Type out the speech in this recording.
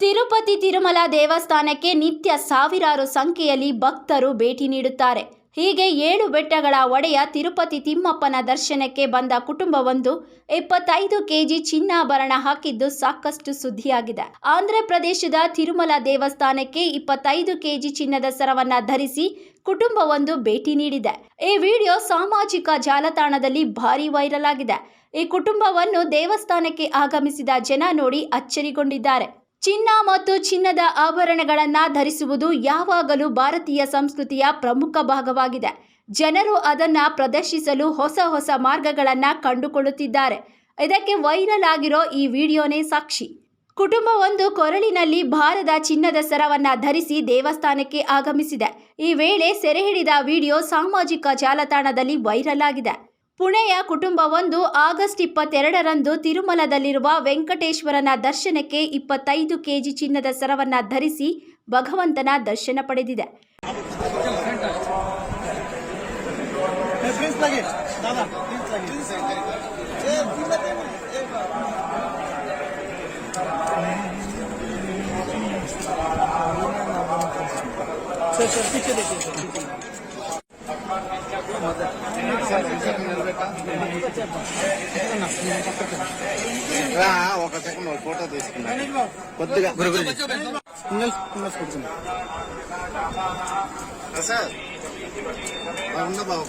ತಿರುಪತಿ ತಿರುಮಲ ದೇವಸ್ಥಾನಕ್ಕೆ ನಿತ್ಯ ಸಾವಿರಾರು ಸಂಖ್ಯೆಯಲ್ಲಿ ಭಕ್ತರು ಭೇಟಿ ನೀಡುತ್ತಾರೆ. ಹೀಗೆ ಏಳು ಬೆಟ್ಟಗಳ ಒಡೆಯ ತಿರುಪತಿ ತಿಮ್ಮಪ್ಪನ ದರ್ಶನಕ್ಕೆ ಬಂದ ಕುಟುಂಬವೊಂದು ಇಪ್ಪತ್ತೈದು ಕೆಜಿ ಚಿನ್ನಾಭರಣ ಹಾಕಿದ್ದು ಸಾಕಷ್ಟು ಸುದ್ದಿಯಾಗಿದೆ. ಆಂಧ್ರ ಪ್ರದೇಶದ ತಿರುಮಲ ದೇವಸ್ಥಾನಕ್ಕೆ ಇಪ್ಪತ್ತೈದು ಕೆಜಿ ಚಿನ್ನದ ಸರವನ್ನ ಧರಿಸಿ ಕುಟುಂಬವೊಂದು ಭೇಟಿ ನೀಡಿದೆ. ಈ ವಿಡಿಯೋ ಸಾಮಾಜಿಕ ಜಾಲತಾಣದಲ್ಲಿ ಭಾರಿ ವೈರಲ್ ಆಗಿದೆ. ಈ ಕುಟುಂಬವನ್ನು ದೇವಸ್ಥಾನಕ್ಕೆ ಆಗಮಿಸಿದ ಜನ ನೋಡಿ ಅಚ್ಚರಿಗೊಂಡಿದ್ದಾರೆ. ಚಿನ್ನ ಮತ್ತು ಚಿನ್ನದ ಆಭರಣಗಳನ್ನು ಧರಿಸುವುದು ಯಾವಾಗಲೂ ಭಾರತೀಯ ಸಂಸ್ಕೃತಿಯ ಪ್ರಮುಖ ಭಾಗವಾಗಿದೆ. ಜನರು ಅದನ್ನು ಪ್ರದರ್ಶಿಸಲು ಹೊಸ ಹೊಸ ಮಾರ್ಗಗಳನ್ನು ಕಂಡುಕೊಳ್ಳುತ್ತಿದ್ದಾರೆ. ಇದಕ್ಕೆ ವೈರಲ್ ಆಗಿರೋ ಈ ವಿಡಿಯೋನೇ ಸಾಕ್ಷಿ. ಕುಟುಂಬವೊಂದು ಕೊರಳಿನಲ್ಲಿ ಭಾರದ ಚಿನ್ನದ ಸರವನ್ನು ಧರಿಸಿ ದೇವಸ್ಥಾನಕ್ಕೆ ಆಗಮಿಸಿದೆ. ಈ ವೇಳೆ ಸೆರೆ ಹಿಡಿದ ವಿಡಿಯೋ ಸಾಮಾಜಿಕ ಜಾಲತಾಣದಲ್ಲಿ ವೈರಲ್ ಆಗಿದೆ. ಪುಣೆಯ ಕುಟುಂಬವೊಂದು ಆಗಸ್ಟ್ ಇಪ್ಪತ್ತೆರಡರಂದು ತಿರುಮಲದಲ್ಲಿರುವ ವೆಂಕಟೇಶ್ವರನ ದರ್ಶನಕ್ಕೆ ಇಪ್ಪತ್ತೈದು ಕೆಜಿ ಚಿನ್ನದ ಸರವನ್ನ ಧರಿಸಿ ಭಗವಂತನ ದರ್ಶನ ಪಡೆದಿದೆ. రా, ఒక సెకండ్ ఒక ఫోటో తీసుకున్నా. కొద్దిగా. సార్. ఉందా బాబు?